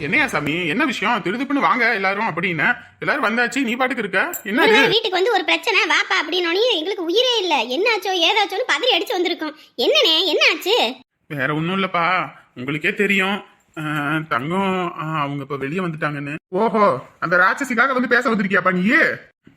என்னையா சாமி? என்ன விஷயம்? திருதுப்புன்னு வாங்க எல்லாரும் அப்படின்னு. எல்லாரும் வந்தாச்சு. நீ பாட்டுக்கு இருக்க? என்ன வீட்டுக்கு வந்து ஒரு பிரச்சனை. வாப்பா அப்படின்னோடனே எங்களுக்கு உயிரே இல்ல. என்னாச்சோ ஏதாச்சோன்னு பதறி அடிச்சு வந்திருக்கோம். என்னனே என்னாச்சு? வேற ஒண்ணும் இல்லப்பா. உங்களுக்கே தெரியும். அஹ், தங்கம் அஹ், அவங்க இப்ப வெளியே வந்துட்டாங்கன்னு. ஓஹோ அந்த ராட்சசிக்காக வந்து பேச வந்திருக்கியாப்பா நீயே?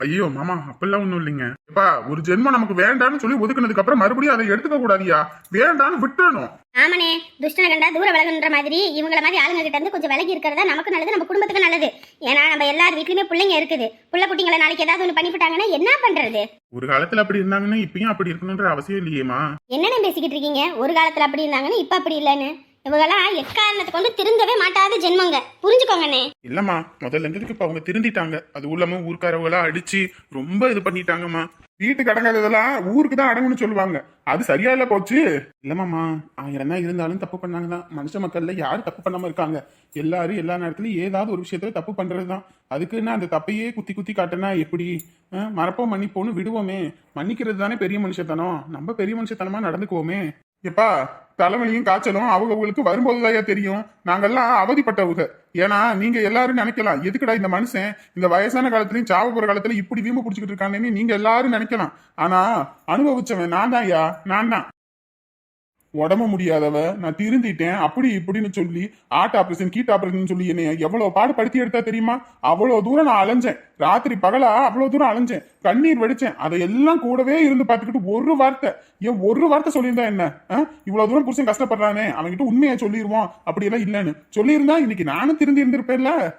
ஐயோ மாமா அப்பெல்லாம் ஒண்ணும் இல்லைங்க. எப்பா ஒரு ஜென்மம் நமக்கு வேண்டாம்னு சொல்லி ஒதுக்குனதுக்கு அப்புறம் மறுபடியும் அதை எடுத்துக்க கூடாதியா? வேண்டான்னு விட்டுறணும். ஆமாண்ணே துஷ்டனை கண்டா தூர விலகுன்ற மாதிரி இவங்கள மாதிரி ஆளுங்க கிட்ட இருந்து கொஞ்சம் விலகி இருக்கிறதா நமக்கு நல்லது நம்ம குடும்பத்துக்கு நல்லது. ஏன்னா நம்ம எல்லார் வீட்லயுமே பிள்ளைங்க இருக்குது. புள்ள குட்டிங்களை நாளைக்கு ஏதாவது ஒன்று பண்ணிவிட்டாங்கன்னா என்ன பண்றது? ஒரு காலத்துல அப்படி இருந்தாங்கன்னா இப்பயும் அப்படி இருக்கணுன்ற அவசியம் இல்லையேமா என்னென்ன பேசிக்கிட்டு இருக்கீங்க? ஒரு காலத்துல அப்படி இருந்தாங்கன்னு இப்ப அப்படி இல்லைன்னு. இவங்கெல்லாம் எக்காரணத்தை கொண்டு திருந்தவே மாட்டாத ஜென்மங்க. புரிஞ்சுக்கோங்கண்ணே இல்லம்மா முதல்ல இருந்ததுக்கு இப்ப அவங்க திருந்திட்டாங்க. அது உள்ளம ஊர்க்காரவங்களா அடிச்சு ரொம்ப இது பண்ணிட்டாங்கம்மா. வீட்டுக்கு அடங்காததெல்லாம் ஊருக்கு தான் அடங்குன்னு சொல்லுவாங்க. அது சரியா இல்ல போச்சு. இல்லம்மாமா ஆயிரம் தான் இருந்தாலும் தப்பு பண்ணாங்க தான் மனுஷ மக்கள்ல யாரும் தப்பு பண்ணாம இருக்காங்க? எல்லாரும் எல்லா நேரத்துலயும் ஏதாவது ஒரு விஷயத்துல தப்பு பண்றது தான் அதுக்குன்னு அந்த தப்பையே குத்தி குத்தி காட்டினா எப்படி? மறப்போம் மன்னிப்போம்னு விடுவோமே. மன்னிக்கிறது தானே பெரிய மனுஷத்தனம். நம்ம பெரிய மனுஷத்தனமா நடந்துக்குவோமே. எப்பா தலைவலியும் காய்ச்சலும் அவங்களுக்கு வரும்போதுதாயா தெரியும். நாங்கெல்லாம் அவதிப்பட்டவங்க. ஏன்னா நீங்க எல்லாரும் நினைக்கலாம் எதுக்குடா இந்த மனுஷன் இந்த வயசான காலத்துலயும் சாவ போற காலத்துல இப்படி வீம்பு பிடிச்சிக்கிட்டு இருக்கானேன்னு நீங்க எல்லாரும் நினைக்கலாம். ஆனா அனுபவிச்சவன் நான் தான் ஐயா நான் தான் உடம்பு முடியாதவ நான் திருந்திட்டேன் அப்படி இப்படின்னு சொல்லி ஆர்ட் ஆபரேஷன் கீட் ஆபரேஷன் சொல்லி என்னைய எவ்வளவு பாடுபடுத்தி எடுத்தா தெரியுமா? அவ்வளவு தூரம் நான் அலைஞ்சேன். ராத்திரி பகலா அவ்வளவு தூரம் அலைஞ்சேன். கண்ணீர் வெடிச்சேன். அதை எல்லாம் கூடவே இருந்து பார்த்துக்கிட்டு ஒரு வார்த்தை. ஏன் ஒரு வார்த்தை சொல்லியிருந்தா என்ன? ஆ? இவ்வளவு தூரம் புருஷன் கஷ்டப்படுறானே. அவன்கிட்ட உண்மையை சொல்லிடுவோம் அப்படி எல்லாம் இல்லைன்னு. சொல்லியிருந்தா இன்னைக்கு நானும் திருந்தி இருந்திருப்பேன்ல.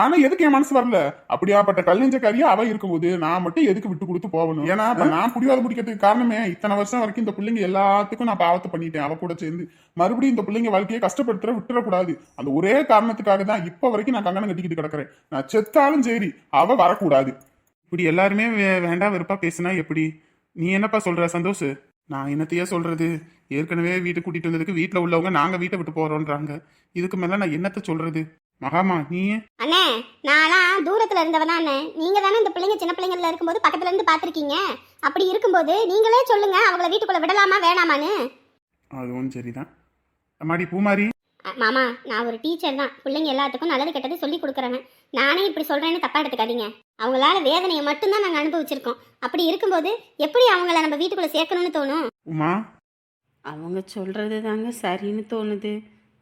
ஆனா எதுக்கு என் மனசு வரல? அப்படியாப்பட்ட கல்நெஞ்சக்காரியா அவ இருக்கும்போது நான் மட்டும் எதுக்கு விட்டு கொடுத்து போகணும்? ஏன்னா இப்ப நான் புடிவாத முடிக்கிறதுக்கு காரணமே இத்தனை வருஷம் வரைக்கும் இந்த பிள்ளைங்க எல்லாத்துக்கும் நான் பாவத்தை பண்ணிட்டேன். அவ கூட சேர்ந்து. மறுபடியும் இந்த பிள்ளைங்க வாழ்க்கையை கஷ்டப்படுத்துற விட்டுறக்கூடாது அந்த ஒரே காரணத்துக்காக தான் இப்ப வரைக்கும் நான் கங்கணம் கட்டிக்கிட்டு கிடக்குறேன். நான் செத்தாலும் சரி அவ வரக்கூடாது. இப்படி எல்லாருமே வேண்டாம் வெறுப்பா பேசினா எப்படி? நீ என்னப்பா சொல்ற சந்தோஷ்? நான் என்னத்தையே சொல்றது. ஏற்கனவே வீட்டுக்கு கூட்டிட்டு வந்ததுக்கு வீட்டுல உள்ளவங்க நாங்க வீட்டை விட்டு போறோம்ன்றாங்க இதுக்கு மேல நான் என்னத்த சொல்றது? மகாமா நீ அண்ணே நான்லாம் தூரத்துல இருந்தவன் அண்ணே. நீங்க தானே இந்த பிள்ளைங்க சின்ன பிள்ளைங்கள்ல இருக்கும்போது பக்கத்துல இருந்து பாத்திருக்கீங்க அப்படி இருக்கும்போது நீங்களே சொல்லுங்க அவங்கள வீட்டுக்குள்ள விடலாமா வேணாமான்னு? அதுவும் சரிதான். அம்மாடி பூமாரி. மாமா நான் ஒரு டீச்சர் தான். பிள்ளைங்க எல்லாத்துக்கும் நல்லது கெட்டது சொல்லி கொடுக்குறவன். நானே இப்படி சொல்றேன்னு தப்பா எடுத்துக்காதீங்க. அவங்களால வேதனையை மட்டும்தான் நாங்கள் அனுபவிச்சிருக்கோம். அப்படி இருக்கும்போது எப்படி அவங்கள நம்ம வீட்டுக்குள்ள சேர்க்கணும்னு தோணும்? உமா. அவங்க சொல்கிறது தாங்க சரின்னு தோணுது.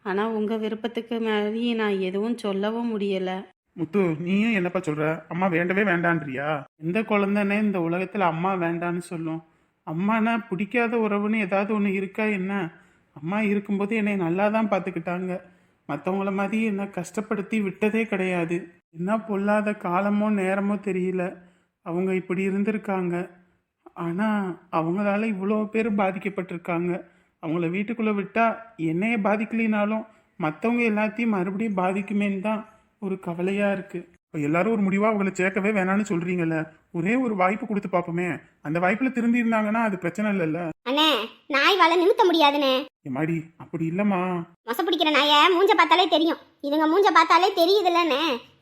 ஆனால் உங்கள் விருப்பத்துக்கு மாதிரி நான் எதுவும் சொல்லவும் முடியலை. முத்து நீயும் என்னப்பா சொல்ற? அம்மா வேண்டவே வேண்டான்றியா? எந்த குழந்தைனே இந்த உலகத்துல அம்மா வேண்டான்னு சொல்லும். அம்மானா பிடிக்காத உறவுன்னு ஏதாவது ஒன்று இருக்கா என்ன? அம்மா இருக்கும்போது என்னை நல்லா தான் பார்த்துக்கிட்டாங்க. மற்றவங்கள மாதிரி என்னை கஷ்டப்படுத்தி விட்டதே கிடையாது. என்ன பொல்லாத காலமோ நேரமோ தெரியல. அவங்க இப்படி இருந்திருக்காங்க. ஆனால் அவங்களால இவ்வளோ பேர் பாதிக்கப்பட்டிருக்காங்க. அவங்கள வீட்டுக்குள்ளே விட்டால் என்னைய பாதிக்கலினாலும் மற்றவங்க எல்லாத்தையும் மறுபடியும் பாதிக்குமேன்னு தான் ஒரு கவலையாக இருக்குது இப்போ எல்லாரும் ஒரு முடிவாக அவங்கள சேர்க்கவே வேணாம்னு சொல்கிறீங்கல்ல ஒரே ஒரு வாய்ப்பு கொடுத்து பார்ப்போமே. அந்த வாய்ப்பில் திருந்தி இருந்தாங்கன்னா அது பிரச்சனை இல்லைல்ல? அண்ணே நாய் வாழ நிமித்த முடியாதுண்ணே. எம்மாடி அப்படி இல்லைம்மா. மொச பிடிக்கிற நாயை மூஞ்ச பார்த்தாலே தெரியும். இதுங்க மூஞ்ச பார்த்தாலே தெரியுதுல்லண்ணே.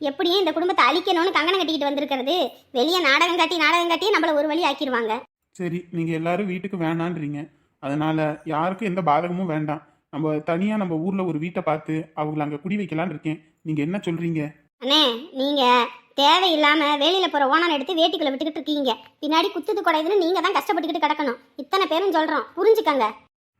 எப்படியும் இந்த குடும்பத்தை அழிக்கணும்னு கங்கணம் கட்டிக்கிட்டு வந்திருக்கிறது. வெளியே நாடகம் காட்டி நாடகம் காட்டி நம்மள ஒரு வழி ஆக்கிடுவாங்க சரி நீங்கள் எல்லாரும் வீட்டுக்கு வேணான்றீங்க. அதனால் யாருக்கும் எந்த பாதகமும் வேண்டாம். நம்ம தனியாக நம்ம ஊரில் ஒரு வீட்டை பார்த்து அவங்கள அங்கே குடி வைக்கலான்னு இருக்கேன். நீங்கள் என்ன சொல்கிறீங்க அண்ணே நீங்க தேவையில்லாம வெளியில போற ஓனான் எடுத்து வேட்டிக்குள்ள விட்டுக்கிட்டு இருக்கீங்க. பின்னாடி குத்துது குடையுதுன்னு நீங்க தான் கஷ்டப்பட்டுக்கிட்டு கிடக்கணும். இத்தனை பேரும் சொல்றோம். புரிஞ்சுக்கங்க.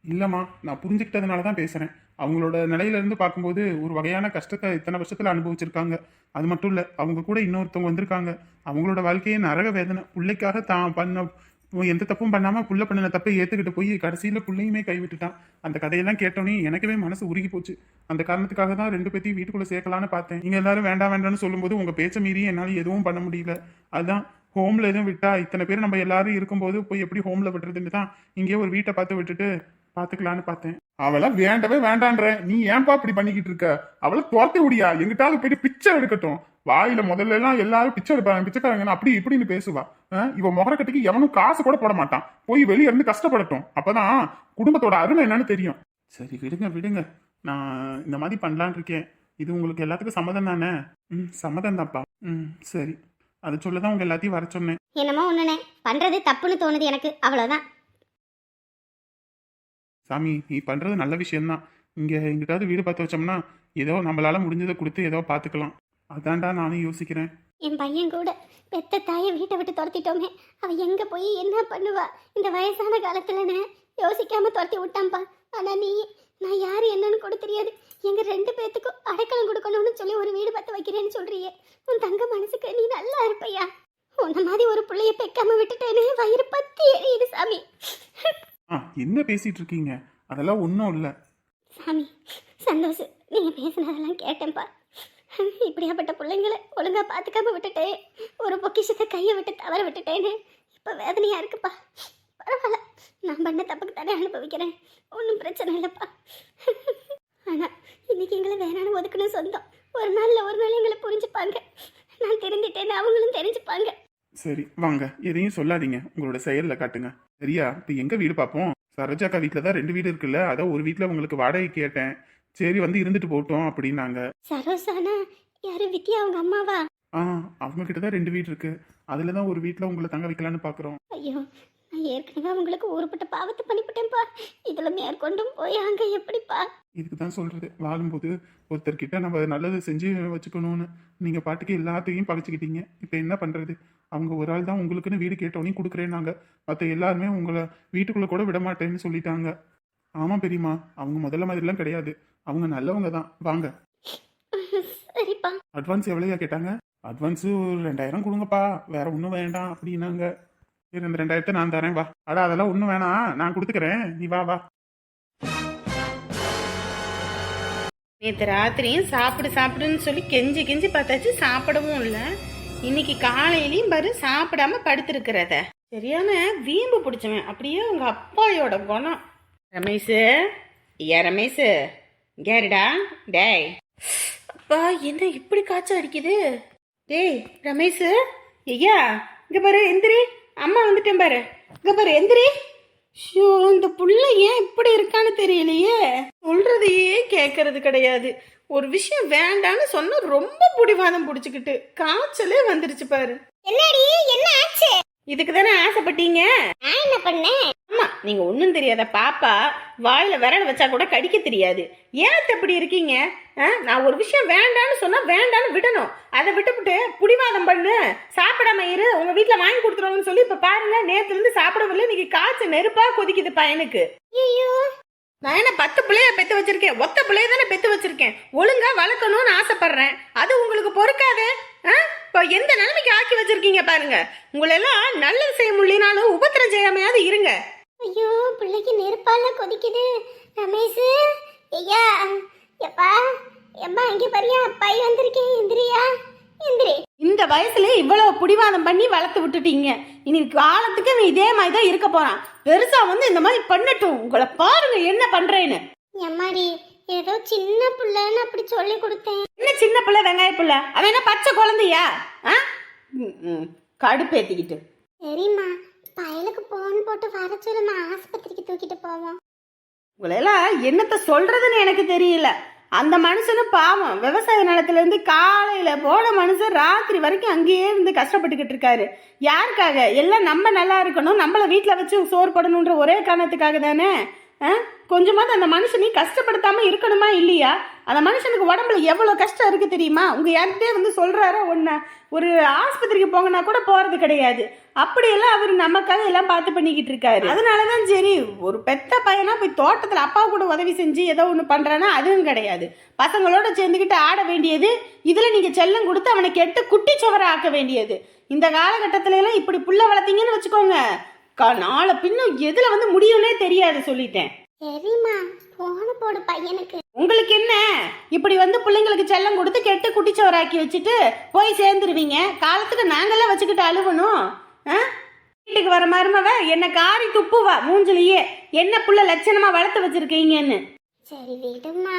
இல்லைம்மா நான் புரிஞ்சுக்கிட்டதுனால தான் பேசுகிறேன் அவங்களோட நிலையிலேருந்து பார்க்கும்போது ஒரு வகையான கஷ்டத்தை இத்தனை வருஷத்தில் அனுபவிச்சிருக்காங்க. அது மட்டும் இல்லை அவங்க கூட இன்னொருத்தவங்க வந்திருக்காங்க. அவங்களோட வாழ்க்கையே நரக வேதனை. பிள்ளைக்காக தான் பண்ண எந்த தப்பும் பண்ணாமல் புள்ள பண்ணின தப்பை ஏற்றுக்கிட்டு போய் கடைசியில் புள்ளையுமே கைவிட்டுட்டான் அந்த கதையெல்லாம் கேட்டோன்னே எனக்குமே மனசு உருகி போச்சு. அந்த காரணத்துக்காக தான் ரெண்டு பேத்தையும் வீட்டுக்குள்ளே சேர்க்கலான்னு பார்த்தேன். நீங்கள் எல்லாரும் வேண்டாம் வேண்டாம்னு சொல்லும்போது உங்கள் பேச்சை மீறி என்னால் எதுவும் பண்ண முடியல. அதுதான் ஹோம்ல எதுவும் விட்டா இத்தனை பேர் நம்ம எல்லாரும் இருக்கும்போது போய் எப்படி ஹோம்ல விட்டுறதுன்னு தான் இங்கேயே ஒரு வீட்டை பார்த்து விட்டுட்டு பாத்துக்கலான்னு பார்த்தேன். அவளை வேண்டவே வேண்டான்ற நீ ஏன்பா இப்படி பண்ணிக்கிட்டு இருக்க? அவளை துரத்தி விடியா? எங்கிட்டாவது போயிட்டு பிச்சை எடுக்கட்டும். வாயில முதல்ல எல்லாம் எல்லாரும் பிச்சை எடுப்பாங்க. பிச்சைக்காரங்க அப்படி இப்படின்னு பேசுவா. இவ முகரக்கட்டுக்கு எவனும் காசு கூட போட மாட்டான். போய் வெளியே இருந்து கஷ்டப்படட்டும். அப்பதான் குடும்பத்தோட அருமை என்னன்னு தெரியும். சரி விடுங்க விடுங்க. நான் இந்த மாதிரி பண்ணலான்னு இருக்கேன். இது உங்களுக்கு எல்லாத்துக்கும் சம்மதம் தானே? ம் சம்மதம் தான்ப்பா. ம் சரி. அதை சொல்லதான் உங்க எல்லாத்தையும் வர சொன்னேன். என்னமோ ஒண்ணுனே பண்றது தப்புன்னு தோணுது எனக்கு. அவ்வளவுதான். சாமி நீ பண்ணுறது நல்ல விஷயம்தான். இங்கே எங்கிட்டாவது வீடு பார்த்து வச்சோம்னா ஏதோ நம்மளால முடிஞ்சதை கொடுத்து ஏதோ பார்த்துக்கலாம். அதான்டா நானும் யோசிக்கிறேன். என் பையன் கூட பெத்த தாயை வீட்டை விட்டு துரத்திட்டோமே. அவ எங்க போய் என்ன பண்ணுவா? இந்த வயசான காலத்துலன்னு யோசிக்காம துரத்தி விட்டான்பா. ஆனா நீ நான் யாரு என்னன்னு கூட தெரியாது. எங்க ரெண்டு பேத்துக்கும் அடைக்கலம் கொடுக்கணும்னு சொல்லி ஒரு வீடு பத்த வைக்கிறேன்னு சொல்றியே. உன் தங்க மனசுக்கு நீ நல்லா இருப்பையா? உன்ன மாதிரி ஒரு பிள்ளைய பெக்காம விட்டுட்டேனே வயிறு பத்தி எரியுது சாமி. ஆ என்ன பேசிட்டு இருக்கீங்க அதெல்லாம் ஒன்றும் இல்லை. சாமி சந்தோஷ் நீங்கள் பேசினதெல்லாம் கேட்டேன்ப்பா. இப்படியாப்பட்ட பிள்ளைங்களை ஒழுங்காக பார்த்துக்காம விட்டுட்டேன் ஒரு பொக்கிஷத்தை கையை விட்டு தவற விட்டுட்டேன்னு இப்போ வேதனையாக இருக்குப்பா. பரவாயில்ல நான் பண்ண தப்புக்கு தானே அனுபவிக்கிறேன். ஒன்றும் பிரச்சனை இல்லைப்பா. ஆனால் இன்னைக்கு எங்களை வேணான்னு ஒதுக்கணும் சொந்தம். ஒரு நாளில் ஒரு நாள் எங்களை புரிஞ்சுப்பாங்க. நான் தெரிஞ்சிட்டேன்னு அவங்களும் தெரிஞ்சுப்பாங்க. சரி வாங்க. எதையும் சொல்லாதீங்க. உங்களோட செயலில் காட்டுங்க. சரியா? இப்போ எங்க வீடு பார்ப்போம் சரோஜாக்கா வீட்டில் தான் ரெண்டு வீடு இருக்குல்ல? அதான் ஒரு வீட்டில் உங்களுக்கு வாடகை கேட்டேன். சரி வந்து இருந்துட்டு போட்டோம் அப்படின்னாங்க. சரோசானா யாரு வித்யா அவங்க அம்மாவா? ஆ அவங்க கிட்ட தான் ரெண்டு வீடு இருக்கு. அதுல தான் ஒரு வீட்டில் உங்களை தங்க வைக்கலான்னு பார்க்குறோம் ஐயோ நான் ஏற்கனவே உங்களுக்கு ஊருப்பட்ட பாவத்தை பண்ணிவிட்டேன்ப்பா இதில் மேற்கொண்டும் போய் அங்கே எப்படிப்பா? இதுக்கு தான் சொல்றது. வாழும்போது ஒருத்தர்கிட்ட நம்ம நல்லது செஞ்சு வச்சுக்கணும்னு. நீங்க பாட்டுக்கு எல்லாத்தையும் பகைச்சிக்கிட்டீங்க இப்போ என்ன பண்றது? அவங்க ஒரு ஆள் தான் உங்களுக்குன்னு வீடு கேட்டோன்னே கொடுக்குறேன்னாங்க. மற்ற எல்லாருமே உங்களை வீட்டுக்குள்ள கூட விட மாட்டேன்னு சொல்லிட்டாங்க. ஆமா பெரியம்மா அவங்க முதல்ல மாதிரிலாம் கிடையாது. அவங்க நல்லவங்க தான். வாங்க. அட்வான்ஸ் எவ்வளோயா கேட்டாங்க? அட்வான்ஸ் ஒரு ரெண்டாயிரம் கொடுங்கப்பா. வேற ஒன்றும் வேண்டாம் அப்படின்னாங்க. சரி அந்த ரெண்டாயிரத்தை நான் தரேன். வா. அடா அதெல்லாம் ஒன்றும் வேணாம். நான் கொடுத்துக்கிறேன். நீ வா வா. நேற்று ராத்திரியும் சாப்பிடு சாப்பிடுன்னு சொல்லி கெஞ்சி கெஞ்சி பார்த்தாச்சு. சாப்பிடவும் இல்லை. இன்னைக்கு காலையிலையும் பாரு சாப்பிடாம படுத்திருக்கிறத. சரியான வீம்பு பிடிச்சவன். அப்படியே உங்க அப்பாயோட குணம். ரமேஷு ஐயா ரமேஷு கேருடா டேய். அப்பா என்ன இப்படி காய்ச்சல் அடிக்குது? டேய் ரமேஷு ஐயா இங்க பாரு எந்திரி. அம்மா வந்துட்டேன் பாரு. இங்க பாரு எந்திரி. ஷோ இந்த புள்ள ஏன் இப்படி இருக்கான்னு தெரியலையே. சொல்றதையே கேட்கறது கிடையாது. ஒரு விஷயம் வேண்டான்னு சொன்னா ரொம்ப புடிவாதம் புடிச்சுக்கிட்டு காய்ச்சலே வந்துருச்சு பாரு. என்னடி என்ன ஆச்சு? இதுக்கு தானே ஆசைப்பட்டீங்க? நான் என்ன பண்ணேன்? ஆமா நீங்க ஒண்ணும் தெரியாத பாப்பா வாயில விரல் வச்சா கூட கடிக்க தெரியாது. ஏன் இப்படி இருக்கீங்க? நான் ஒரு விஷயம் வேண்டான்னு சொன்னா வேண்டான்னு விடணும். அதை விட்டுப்புட்டு புடிவாதம் பண்ணு. சாப்பிடாம இரு. உங்க வீட்ல வாங்கி கொடுத்துருவாங்கன்னு சொல்லி இப்ப பாருங்க நேத்துல இருந்து சாப்பிடவில்லை. இன்னைக்கு காய்ச்சல் நெருப்பா கொதிக்குது பையனுக்கு. ஐயோ நான் என்ன பத்து பிள்ளைய பெத்து வச்சிருக்கேன்? ஒத்த பிள்ளைய தானே பெத்து வச்சிருக்கேன். ஒழுங்கா வளர்க்கணும்னு ஆசைப்படுறேன். அது உங்களுக்கு பொறுக்காதே? இப்போ எந்த நிலைமைக்கு ஆக்கி வச்சிருக்கீங்க பாருங்க. உங்களெல்லாம் நல்லது செய்ய முடியலனாலும் உபத்திரம் செய்யாமையாவது இருங்க. ஐயோ பிள்ளைக்கு நெருப்பால கொதிக்குது. ரமேஷ் ஐயா எப்பா எம்மா இங்க பாரியா பை வந்திருக்கேன் எந்திரியா? எந்திரி. இந்த வயசுல இவ்வளவு புடிவாதம் பண்ணி வளர்த்து விட்டுட்டீங்க. இனி காலத்துக்கு இவன் இதே மாதிரி தான் இருக்க போறான். பெருசா வந்து இந்த மாதிரி பண்ணட்டும். உங்களை பாருங்க என்ன பண்றேன்னு. எம்மாடி ஏதோ சின்ன பிள்ளைன்னு அப்படி சொல்லி கொடுத்தேன். என்ன சின்ன பிள்ளை வெங்காய பிள்ளை? அவன் என்ன பச்சை குழந்தையா? ஆ. கடுப்பேத்திக்கிட்டு. சரிம்மா. பயலுக்கு போன் போட்டு வர சொல்லுமா ஆஸ்பத்திரிக்கு தூக்கிட்டு போவோம். உங்களெல்லாம் என்னத்த சொல்றதுன்னு எனக்கு தெரியல. அந்த மனுஷனும் பாவம். விவசாய நிலத்துல இருந்து காலையில போன மனுஷன் ராத்திரி வரைக்கும் அங்கேயே இருந்து கஷ்டப்பட்டுக்கிட்டு இருக்காரு. யாருக்காக? எல்லாம் நம்ம நல்லா இருக்கணும். நம்மள வீட்டில் வச்சு சோறு போடணுன்ற ஒரே காரணத்துக்காக தானே? கொஞ்சமாவது அந்த மனுஷனை கஷ்டப்படுத்தாமல் இருக்கணுமா இல்லையா? அந்த மனுஷனுக்கு உடம்புல எவ்வளோ கஷ்டம் இருக்குது தெரியுமா? உங்கள் யார்கிட்டே வந்து சொல்கிறாரோ ஒன்று ஒரு ஆஸ்பத்திரிக்கு போங்கன்னா கூட போகிறது கிடையாது. அப்படியெல்லாம் அவர் நமக்காக எல்லாம் பார்த்து பண்ணிக்கிட்டு இருக்காரு. அதனாலதான் சரி ஒரு பெத்த பையனா போய் தோட்டத்தில் அப்பா கூட உதவி செஞ்சு ஏதோ ஒன்று பண்ணுறான்னா அதுவும் கிடையாது. பசங்களோட சேர்ந்துக்கிட்டு ஆட வேண்டியது இதில் நீங்கள் செல்லம் கொடுத்து அவனை கெட்டு குட்டி சுவரை ஆக்க வேண்டியது. இந்த காலகட்டத்திலலாம் இப்படி புள்ள வளர்த்தீங்கன்னு வச்சுக்கோங்க. நாளை பின்னும் எதுல வந்து முடியும்னே தெரியாது சொல்லிட்டேன். சரிம்மா போன போடு பையனுக்கு உங்களுக்கு என்ன? இப்படி வந்து பிள்ளைங்களுக்கு செல்லம் கொடுத்து கெட்டு குட்டிச்சவராக்கி வச்சுட்டு போய் சேர்ந்துருவீங்க? காலத்துக்கு நாங்கெல்லாம் வச்சுக்கிட்டு அழுவணும்? வீட்டுக்கு வர மருமவ என்ன காரி துப்புவா மூஞ்சிலேயே. என்ன புள்ள லட்சணமா வளர்த்து வச்சிருக்கீங்கன்னு. சரி விடுமா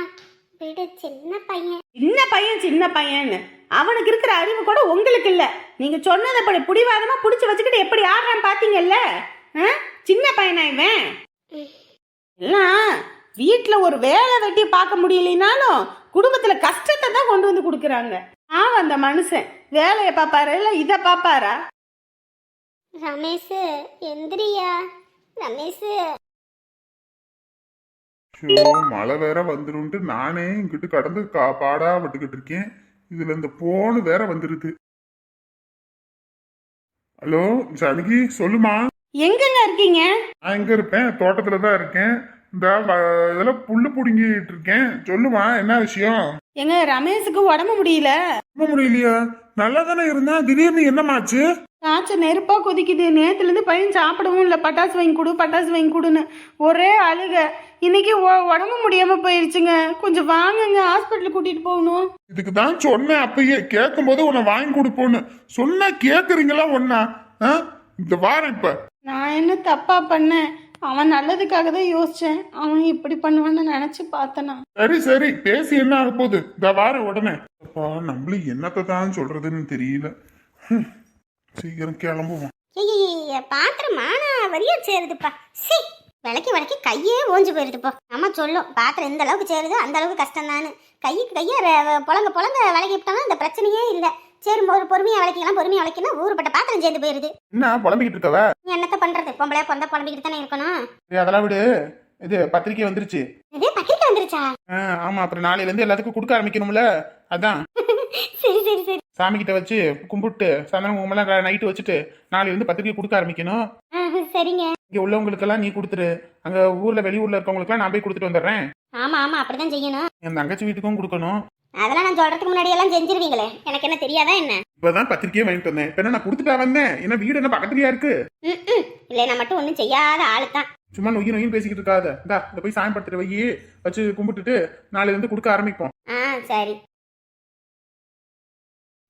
விடு சின்ன பையன். சின்ன பையன் சின்ன பையன்னு. அவனுக்கு இருக்கிற அறிவு கூட உங்களுக்கு இல்ல. நீங்க சொன்னதை படி புடிவாதமா புடிச்சு வச்சுக்கிட்டு எப்படி ஆடுறான் பாத்தீங்கல்ல? சின்ன பையனா இவன்? எல்லாம் வீட்ல ஒரு வேலை வெட்டி பார்க்க முடியலைனாலும் குடும்பத்துல கஷ்டத்தை தான் கொண்டு வந்து கொடுக்குறாங்க. ஆவ் அந்த மனுஷன். வேலையை பாப்பாரா இல்ல இதை பாப்பாரா ரமேஷ் எந்திரியா? ரமேஷ். ஐயோ மழை வேற வந்துருன்ட்டு நானே இங்கிட்டு கடந்து கா பாடா விட்டுக்கிட்டு இருக்கேன். இதுல இந்த போன் வேற வந்துருது. ஹலோ ஜானகி சொல்லுமா? எங்கங்க இருக்கீங்க? நான் எங்க இருப்பேன் தோட்டத்துல தான் இருக்கேன். இந்த இதெல்லாம் புல்லு புடுங்கிட்டு இருக்கேன். சொல்லுமா என்ன விஷயம்? எங்க ரமேஷுக்கு உடம்பு முடியல. ரொம்ப முடியலையா? நல்லா தானே இருந்தா திடீர்னு என்னமாச்சு? காய்ச்ச நெருப்பா கொதிக்குது. நேத்துல இருந்து பையன் சாப்பிடவும் இல்லை. பட்டாசு வாங்கி கொடு பட்டாசு வாங்கி கொடுன்னு ஒரே அழுக. இன்னைக்கு உடம்பு முடியாம போயிடுச்சுங்க கொஞ்சம் வாங்குங்க. ஹாஸ்பிட்டல் கூட்டிட்டு போகணும். இதுக்கு தான் சொன்னேன் அப்பயே. கேட்கும் போது உன்னை வாங்கி கொடுப்போன்னு. சொன்னா கேக்குறீங்களா ஒன்னா இந்த வாரம் இப்ப. நான் என்ன தப்பா பண்ணேன்? அவன் நல்லதுக்காக தான் யோசிச்சேன். அவன் இப்படி பண்ணுவான்னு நினைச்சு பார்த்தனா. சரி சரி. பேசி என்ன ஆக போகுது இந்த வாரம் உடனே. அப்பா நம்மளும் என்னத்தை தான் சொல்றதுன்னு தெரியல. சீக்கிரம் கிளம்புவோம். பாத்திரம் மானா வரியா சேருதுப்பா. சி விளக்கி விளக்கி கையே ஓஞ்சு போயிருதுப்பா நம்ம சொல்லும் பாத்திரம் எந்த அளவுக்கு சேருதோ அந்த அளவுக்கு கஷ்டம் தானு கைக்கு கையை புலங்க புலங்க விளக்கி விட்டோம்னா இந்த பிரச்சனையே இல்லை. சரி ஒரு பொறுமையா விளக்கிக்கலாம் பொறுமையா விளக்கினா ஊருப்பட்ட பாத்திரம் சேர்ந்து போயிருது. என்ன புலம்பிக்கிட்டு இருக்கவ? நீ என்னத்த பண்றது? பொம்பளையா பிறந்தா புலம்பிக்கிட்டு தானே இருக்கணும்? அதெல்லாம் விடு. இது பத்திரிக்கை வந்துருச்சு. இது பத்திரிக்கை வந்துருச்சா? ஆ, ஆமா அப்புறம் நாளையில இருந்து எல்லாத்துக்கும் கொடுக்க ஆரம்பிக்கணும்ல. அதான். சரி சரி சரி. சாமி கிட்ட வச்சு கும்பிட்டு சந்தன குங்குமம்லாம் நைட்டு வச்சுட்டு நாளையில இருந்து பத்திரிக்கை கொடுக்க ஆரம்பிக்கணும். சரிங்க. இங்க உள்ளவங்களுக்கெல்லாம் நீ கொடுத்துரு. அங்க ஊர்ல வெளியூர்ல இருக்கவங்களுக்குலாம் நான் போய் கொடுத்துட்டு வந்துடுறேன். ஆமா ஆமா அப்படிதான் செய்யணும். என் தங்கச்சி வீட்டுக்கும் கொடுக்கணும். அதெல்லாம் நான் சொல்றதுக்கு முன்னாடி எல்லாம் செஞ்சிருவீங்களே. எனக்கு என்ன தெரியாதா என்ன? இப்பதான் பத்திரிக்கையே வாங்கிட்டு வந்தேன். இப்ப என்ன நான் கொடுத்துட்டா வந்தேன்? என்ன வீடு என்ன பக்கத்துலயா இருக்கு? இல்லை நான் மட்டும் ஒன்றும் செய்யாத ஆளு தான் சும்மா நொய்யு நொய்யும் பேசிக்கிட்டு இருக்காத. இந்தா இதை போய் சாயம் படுத்துட்டு வை வச்சு கும்பிட்டுட்டு நாளையில இருந்து கொடுக்க ஆரம்பிப்போம். ஆ சரி.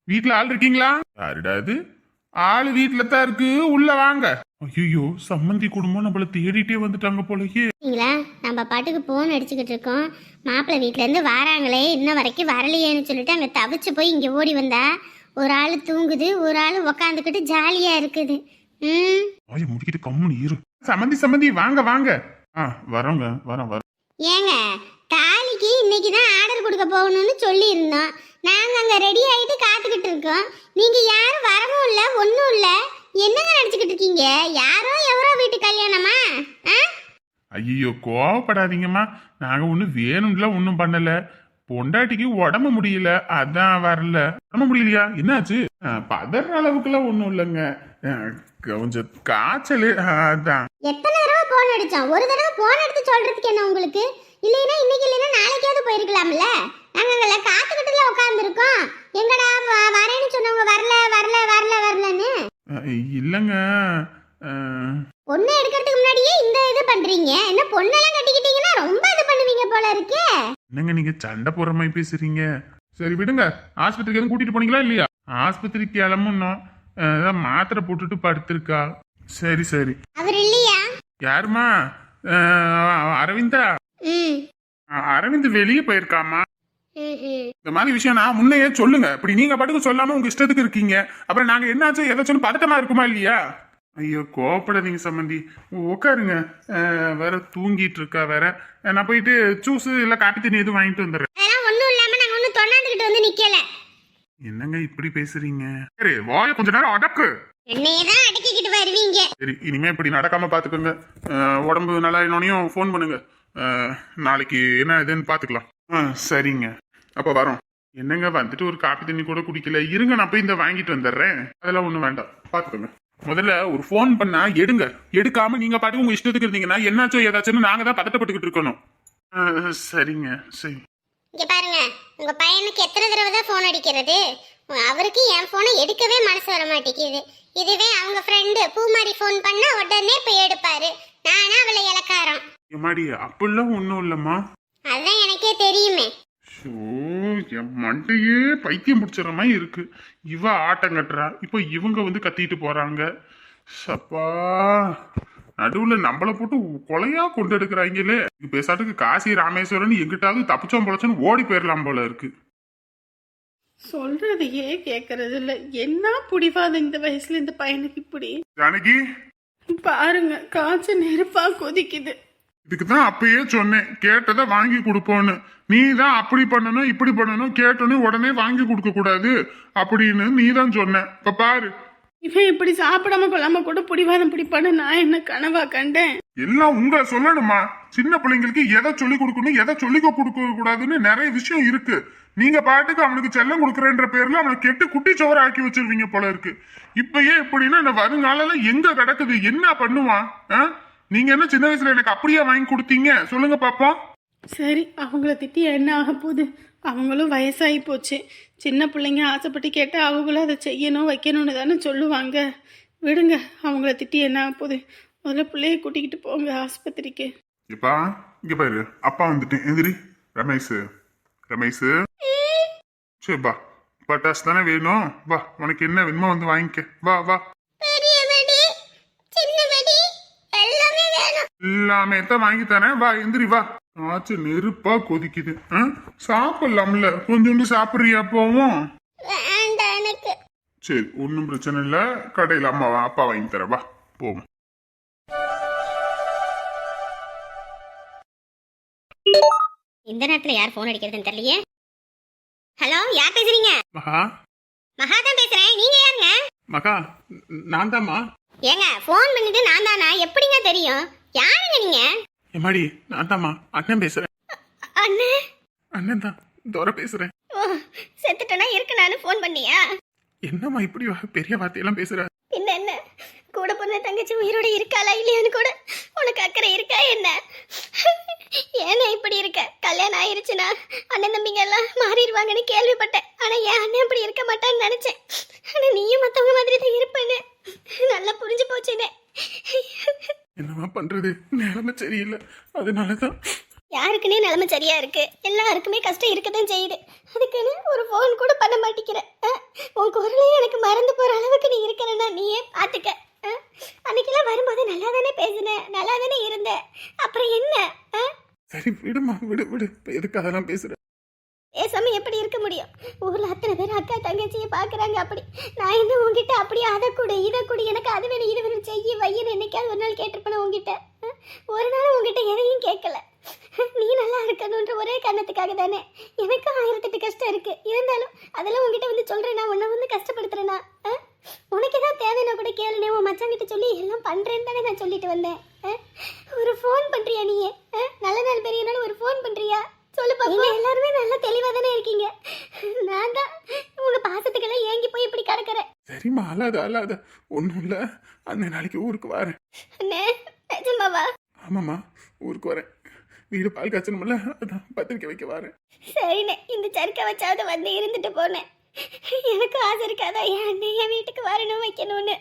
வீட்ல ஆள் இருக்கீங்களா? யாருடா இது? ஆளு வீட்ல தான் இருக்கு. உள்ள வாங்க. ஐயோ சம்மந்தி குடும்பம் நம்மள தேடிட்டே வந்துட்டாங்க போலயே. சரிங்களா நம்ம பாட்டுக்கு ஃபோன் அடிச்சுக்கிட்டு இருக்கோம். மாப்பிள்ளை வீட்டிலேருந்து வராங்களே இன்ன வரைக்கும் வரலையேன்னு சொல்லிட்டு அங்கே தவிச்சு போய் இங்கே ஓடி வந்தா. ஒரு ஆள் தூங்குது ஒரு ஆள் உக்காந்துக்கிட்டு ஜாலியாக இருக்குது. ம்? வாய முடிக்கிட்டு கம்முனு இரு. சம்மந்தி சம்மந்தி வாங்க வாங்க. ஆ வரோங்க வரோம் வரோம். ஏங்க தாலிக்கு இன்னைக்கு தான் ஆர்டர் கொடுக்க போகணும்னு சொல்லியிருந்தோம். நாங்கள் அங்கே ரெடி ஆகிட்டு காத்துக்கிட்டு இருக்கோம். நீங்கள் யாரும் வரவும் இல்லை ஒன்றும் இல்லை. என்னங்க நினச்சிக்கிட்டு இருக்கீங்க? யாரோ எவரோ வீட்டு கல்யாணமா? ஆ? ஐயோ கோவப்படாதீங்கம்மா. நாங்க ஒன்றும் வேணும்ல ஒன்றும் பண்ணல. பொண்டாட்டிக்கு உடம்பு முடியல அதான் வரல. உடம்பு முடியலையா? என்னாச்சு? பதற அளவுக்குலாம் ஒன்றும் இல்லைங்க. கொஞ்சம் காய்ச்சல். அதான். எத்தனை தடவை போன் அடிச்சோம்? ஒரு தடவை போன் எடுத்து சொல்றதுக்கு என்ன உங்களுக்கு? இல்லைன்னா இன்னைக்கு இல்லைன்னா நாளைக்காவது போயிருக்கலாம்ல? நாங்க அங்கல காத்துக்கிட்டுல உட்காந்துருக்கோம் எங்கடா வ- வரேன்னு சொன்னவங்க வரல வரல வரல வரலன்னு? இல்லைங்க. அஹ், பொண்ணு எடுக்கிறதுக்கு முன்னாடியே இந்த இது பண்றீங்க. என்ன பொண்ணெல்லாம் கட்டிக்கிட்டீங்கன்னா ரொம்ப இது பண்ணுவீங்க போல இருக்கே. என்னங்க நீங்க சண்டை போற மாதிரி பேசுறீங்க? சரி விடுங்க. ஆஸ்பத்திரிக்கு எதுவும் கூட்டிட்டு போனீங்களா இல்லையா? ஆஸ்பத்திரிக்கு கிளம்பணும் அதான் மாத்திரை போட்டுட்டு படுத்திருக்கா. சரி சரி. அவர் இல்லையா? யாருமா அஹ், அரவிந்தா? ம். அஹ், அரவிந்த் வெளியே போயிருக்காமா. இந்த மாதிரி விஷயம் நான் முன்னையே சொல்லுங்க. இப்படி நீங்க பாட்டுக்கு சொல்லாம உங்க இஷ்டத்துக்கு இருக்கீங்க. அப்புறம் நாங்க என்னாச்சும் எதாச்சும் பதட்டமா இருக்குமா இல்லையா? ஐயோ கோவப்படாதீங்க சம்மந்தி உட்காருங்க. அஹ், வேற தூங்கிட்டு இருக்கா வேற. அஹ், நான் போயிட்டு ஜூஸ் இல்ல காப்பி தண்ணி எதுவும் வாங்கிட்டு வந்துடுறேன். அதெல்லாம் ஒண்ணும் இல்லாம நாங்க ஒண்ணும் தொண்ணாந்துக்கிட்டு வந்து நிக்கல. என்னங்க இப்படி பேசுறீங்க? சரி வாய கொஞ்ச நேரம் அடக்கு. என்னையே தான் அடக்கிக்கிட்டு வருவீங்க. சரி இனிமே இப்படி நடக்காம பாத்துக்கோங்க. அஹ், உடம்பு நல்லா இன்னொன்னையும் ஃபோன் பண்ணுங்க. அஹ், நாளைக்கு என்ன இதுன்னு பாத்துக்கலாம். ஆ சரிங்க. அப்ப வரோம். என்னங்க வந்துட்டு ஒரு காப்பி தண்ணி கூட குடிக்கல. இருங்க நான் போய் இந்த வாங்கிட்டு வந்துடுறேன். அதெல்லாம் ஒண்ணும் வேண்டாம். பாத்துக்கோங்க. முதல்ல ஒரு ஃபோன் பண்ணா எடுங்க. எடுக்காம நீங்க பாட்டுக்கு உங்க இஷ்டத்துக்கு இருந்தீங்கன்னா என்னாச்சோ ஏதாச்சும் நாங்க தான் பதட்டப்பட்டுக்கிட்டு இருக்கணும். அஹ், சரிங்க. சரி. இங்க பாருங்க உங்க பையனுக்கு எத்தனை தடவை தான் ஃபோன் அடிக்கிறது? அவருக்கு என் போனை எடுக்கவே மனசு வர மாட்டேங்குது. இதுவே அவங்க ஃப்ரெண்டு பூமாரி ஃபோன் பண்ணா உடனே போய் எடுப்பாரு. நானா அவளை இலக்காரம் எம்மாடி அப்படிலாம் ஒன்றும் இல்லைம்மா. அதான் எனக்கே தெரியுமே. ஷோ என் மண்டையே பைத்தியம் பிடிச்சிடுற மாதிரி இருக்கு. இவ ஆட்டம் கட்டுறா. இப்போ இவங்க வந்து கத்திட்டு போறாங்க. சப்பா. நடுவுல நம்மள போட்டு கொலையா கொண்டு எடுக்கிறாங்களே இது பேசாட்டுக்கு காசி ராமேஸ்வரன் எங்கிட்டாவது தப்பிச்சோம் பொழைச்சோன்னு ஓடி போயிடலாம் போல இருக்கு. சொல்றதையே கேட்கறது இல்ல? என்ன புடிவாதம் இந்த வயசுல இந்த பையனுக்கு இப்படி? ஜானகி? பாருங்க காய்ச்ச நெருப்பா கொதிக்குது. இதுக்கு தான் அப்பயே சொன்னேன் கேட்டதை வாங்கி கொடுப்போன்னு. நீ தான் அப்படி பண்ணணும் இப்படி பண்ணணும் கேட்டோன்னே உடனே வாங்கி கொடுக்க கூடாது அப்படின்னு நீ தான் சொன்ன. இப்ப பாரு இவன் இப்படி சாப்பிடாம கொள்ளாம கூட புடிவாதம் பிடிப்பான்னு நான் என்ன கனவா கண்டேன்? எல்லாம் உங்களை சொல்லணுமா? சின்ன பிள்ளைங்களுக்கு எதை சொல்லி கொடுக்கணும் எதை சொல்லி கொடுக்க கூடாதுன்னு நிறைய விஷயம் இருக்கு. நீங்க பாட்டுக்கு அவனுக்கு செல்லம் கொடுக்குறேன்ற பேர்ல அவனை கெட்டு குட்டி சோற ஆக்கி வச்சிருவீங்க போல இருக்கு. இப்பயே எப்படின்னா இந்த வருங்காலம் எங்க கிடக்குது? என்ன பண்ணுவான்? நீங்க என்ன சின்ன வயசுல எனக்கு அப்படியே வாங்கி கொடுத்தீங்க? சொல்லுங்க பாப்போம். சரி அவங்கள திட்டி என்ன ஆக போகுது? அவங்களும் வயசாகி போச்சு. சின்ன பிள்ளைங்க ஆசைப்பட்டு கேட்டால் அவங்களும் அதை செய்யணும் வைக்கணும்னு தானே சொல்லுவாங்க. விடுங்க அவங்கள திட்டி என்ன போகுது முதல்ல பிள்ளைய கூட்டிக்கிட்டு போங்க ஆஸ்பத்திரிக்கு. இப்பா இங்க பாரு. அப்பா வந்துட்டேன். எந்திரி. ரமேஷ் ரமேஷ். சரிப்பா பட்டாசு தானே வேணும். வா உனக்கு என்ன வேணுமோ வந்து வாங்கிக்க. வா வா பெரிய வெடி சின்ன வெடி எல்லாமே வேணும் எல்லாமே தான் வாங்கி தரேன். வா எந்திரி வா. ஆச்சு நெருப்பா கொதிக்குது. ஆ? சாப்பிடலாம்ல. கொஞ்சோண்டு சாப்பிட்றியா போவோம் சரி ஒன்றும் பிரச்சனை இல்லை. கடையில் அம்மா அப்பா வாங்கி தரேன் வா. போவோம். இந்த நேரத்துல யார் ஃபோன் அடிக்கிறதுன்னு தெரியலையே? ஹலோ யார் பேசுறீங்க? மகா. மகா தான் பேசுறேன். நீங்க யாருங்க? மகா நான் தாம்மா ஏங்க ஃபோன் பண்ணிட்டு நான் தானா? எப்படிங்க தெரியும்? யாருங்க நீங்க? எம்மாடி நான் தாம்மா அண்ணன் பேசுறேன். அண்ணே. அண்ணன் தான் தோர பேசுறேன். ஓ செத்துட்டனா இருக்கனானு ஃபோன் பண்ணியா? என்னம்மா இப்படி பெரிய வார்த்தையெல்லாம் பேசுற? பின்ன என்ன? கூட பிறந்த தங்கச்சி உயிரோட இருக்காளா இல்லையான்னு கூட உனக்கு அக்கறை இருக்கா என்ன? ஏன்னா இப்படி இருக்க? கல்யாணம் ஆயிருச்சுன்னா அண்ணன் தம்பிங்க எல்லாம் மாறிடுவாங்கன்னு கேள்விப்பட்டேன். ஆனா என் அண்ணன் இப்படி இருக்க மாட்டான்னு நினைச்சேன். ஆனா நீயும் மத்தவங்க மாதிரி தான் இருப்பேன்னு நல்லா புரிஞ்சு போச்சுனே என்னம்மா பண்றது? நிலைமை சரியில்லை. அதனாலதான். யாருக்குன்னே நிலைமை சரியா இருக்கு. எல்லாருக்குமே கஷ்டம் இருக்கதான் செய்யுது. அதுக்குன்னு ஒரு ஃபோன் கூட பண்ண மாட்டேங்கிற. உன் குரலே எனக்கு மறந்து போற அளவுக்கு நீ இருக்கிறன்னா நீயே பாத்துக்க. அன்னைக்கெல்லாம் வரும்போது நல்லா தானே பேசுன? நல்லா தானே இருந்த? அப்புறம் என்ன? சரி விடுமா. விடு விடு. எதுக்கு அதெல்லாம் பேசுற? பேசாம எப்படி இருக்க முடியும்? ஊரில் அத்தனை பேர் அக்கா தங்கச்சியை பார்க்குறாங்க அப்படி. நான் என்ன உங்ககிட்ட அப்படியே அதை கொடு இதை கொடு எனக்கு அது வேணும் இது வேணும் செய்ய வையன்னு என்னைக்காவது ஒரு நாள் கேட்டிருப்பேன் உங்ககிட்ட ஒரு நாள் உங்ககிட்ட எதையும் கேட்கல. நீ நல்லா இருக்கணுன்ற ஒரே காரணத்துக்காக தானே. எனக்கும் ஆயிரத்தெட்டு கஷ்டம் இருக்கு. இருந்தாலும் அதெல்லாம் உங்ககிட்ட வந்து சொல்றேன்? நான் உன்னை வந்து கஷ்டப்படுத்துறேனா? உனக்கு ஏதாவது தேவைன்னா கூட கேளுனே உன் மச்சாங்கிட்ட சொல்லி எல்லாம் பண்ணுறேன்னு தானே நான் சொல்லிட்டு வந்தேன். ஒரு ஃபோன் பண்ணுறியா நீ நல்ல நாள் பெரிய நாள் ஒரு ஃபோன் பண்ணுறியா சொல்லு பாப்பா எல்லாருமே நல்லா தெளிவா தானே இருக்கீங்க. நான் தான் உங்க பாசத்துக்கெல்லாம் ஏங்கி போய் இப்படி கிடக்குறேன். சரிம்மா அழாத அழாத. ஒன்றும் இல்லை. அந்த நாளைக்கு ஊருக்கு வரேன். அண்ணே நிஜமாவா? ஆமாம்மா ஊருக்கு வரேன். வீடு பால் காய்ச்சணும்ல அதான் பத்திரிக்கை வைக்க வரேன். சரிண்ணே இந்த சறுக்க வச்சாவது வந்து இருந்துட்டு போனேன். எனக்கு ஆசை இருக்காதா? என் அண்ணன் என் வீட்டுக்கு வரணும் வைக்கணும்னு.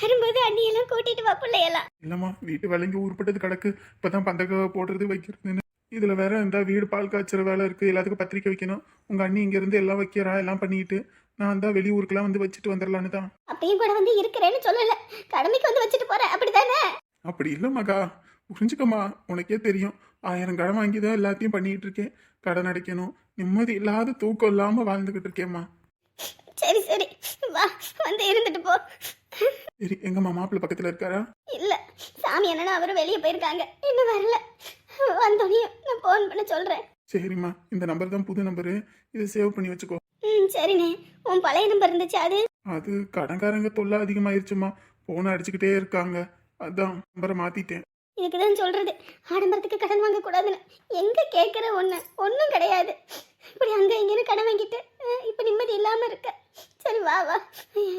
வரும்போது அண்ணியெல்லாம் கூட்டிட்டு வா பிள்ளையெல்லாம். இல்லைம்மா வீட்டு வேலைங்க ஊருப்பட்டது கிடக்கு. இப்போதான் பந்தக்க போடுறது வைக்கிறதுன்னு. இதில் வேற இந்த வீடு பால் காய்ச்சற வேலை இருக்கு எல்லாத்துக்கும் பத்திரிக்கை வைக்கணும். உங்கள் அண்ணி இங்கேருந்து எல்லாம் வைக்கிறா எல்லாம் பண்ணிட்டு நான் தான் வெளியூருக்குலாம் வந்து வச்சுட்டு வந்துடலான்னு தான். அப்பயும் கூட வந்து இருக்கிறேன்னு சொல்லல. கடமைக்கு வந்து வச்சுட்டு போறேன் அப்படிதானே அப்படி இல்லை மகா. புரிஞ்சுக்கம்மா. உனக்கே தெரியும். ஆயிரம் கடன் வாங்கி தான் எல்லாத்தையும் பண்ணிட்டு இருக்கேன். கடன் அடைக்கணும். நிம்மதி இல்லாத தூக்கம் இல்லாமல் வாழ்ந்துக்கிட்டு இருக்கேம்மா. சரி சரி. வா வந்து இருந்துட்டு போ. சரி எங்கம்மா மாப்பிள்ளை பக்கத்தில் இருக்காரா? இல்ல. சாமி அண்ணனும் அவரும் வெளியே போயிருக்காங்க. இன்னும் வரல. வந்தோடனையும் நான் ஃபோன் பண்ண சொல்றேன். சரிம்மா இந்த நம்பர் தான் புது நம்பரு இதை சேவ் பண்ணி வச்சுக்கோ. ம் சரிண்ணே. உன் பழைய நம்பர் இருந்துச்சு அது? அது கடன்காரங்க தொல்லை அதிகமாயிருச்சுமா போன் அடிச்சுக்கிட்டே இருக்காங்க. அதான் நம்பரை மாத்திட்டேன். இதுக்கு தான் சொல்றது. ஆடம்பரத்துக்கு கடன் வாங்க கூடாதுன்னு. எங்க கேட்குற ஒண்ணு ஒன்றும் கிடையாது. இப்படி அங்க இங்கன்னு கடன் வாங்கிட்டு இப்ப நிம்மதி இல்லாம இருக்க. சரி வா வா.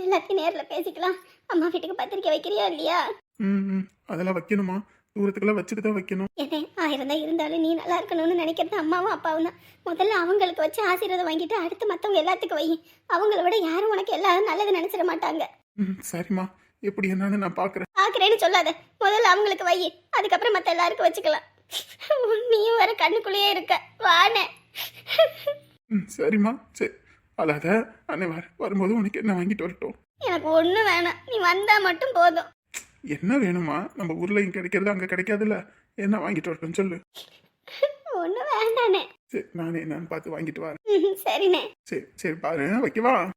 எல்லாத்தையும் நேர்ல பேசிக்கலாம். அம்மா வீட்டுக்கு பத்திரிக்கை வைக்கிறியா இல்லையா? ம் ம். அதெல்லாம் வைக்கணுமா தூரத்துக்கெல்லாம் வச்சுட்டு தான் வைக்கணும். எதே ஆயிரம் தான் இருந்தாலும் நீ நல்லா இருக்கணும்னு நினைக்கிறது அம்மாவும் அப்பாவும் தான். முதல்ல அவங்களுக்கு வச்சு ஆசீர்வாதம் வாங்கிட்டு அடுத்து மற்றவங்க எல்லாத்துக்கும் வை. அவங்கள விட யாரும் உனக்கு எல்லாரும் நல்லது நினைச்சிட மாட்டாங்க. ம் சரிம்மா. எப்படி என்னன்னு நான் பார்க்குறேன் பார்க்குறேன்னு சொல்லாத. முதல்ல அவங்களுக்கு வை. அதுக்கப்புறம் மற்ற எல்லாருக்கும் வச்சுக்கலாம். நீயும் வர கண்ணுக்குள்ளேயே இருக்க. வானே. ம் சரிம்மா. சரி அல்லாத அண்ணே வர வரும்போது உனக்கு என்ன வாங்கிட்டு வரட்டும். எனக்கு ஒன்றும் வேணாம். நீ வந்தா மட்டும் போதும். என்ன வேணுமா? நம்ம ஊர்ல இங்க கிடைக்கிறது அங்க கிடைக்காதுல்ல? என்ன வாங்கிட்டு வரட்டும் சொல்லு. ஒன்றும் வேண்டானே சரி நானே என்னன்னு பார்த்து வாங்கிட்டு வரேன். சரிண்ணே. சரி சரி பாரு வைக்கவா?